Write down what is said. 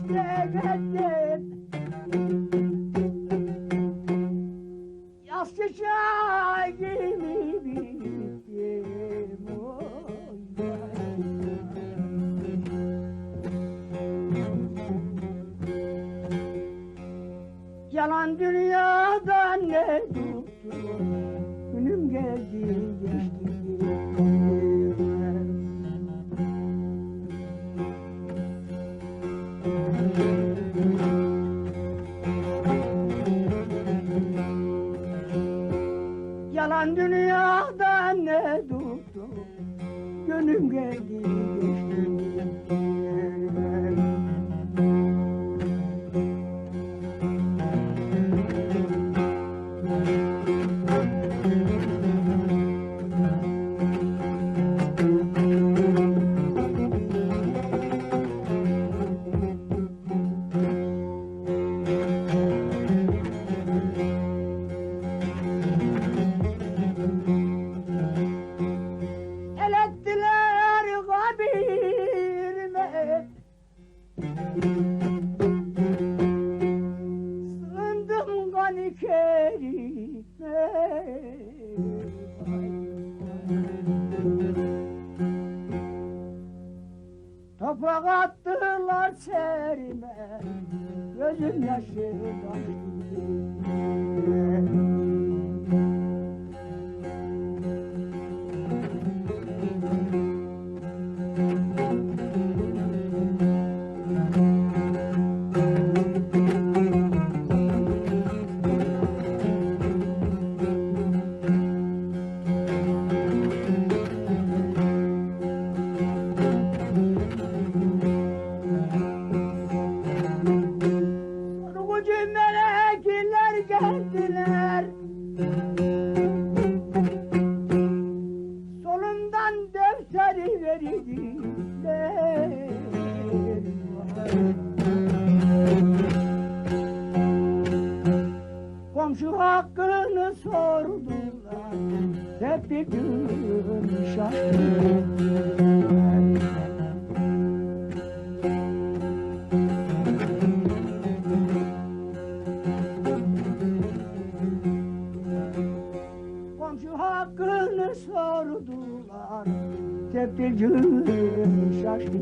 işte geldim Yaz çiçeğimi bittim oy Yalan dünyadan ne tuttu Günüm geldi geçti Dünyadan ne tuttu Gönlüm geldi geçti Toprak attılar serime Gözüm yaşı taştı Komşu hakkını sordular. Hep bir gün şaşırdılar Komşu hakkını sordular Tepkicim şaştı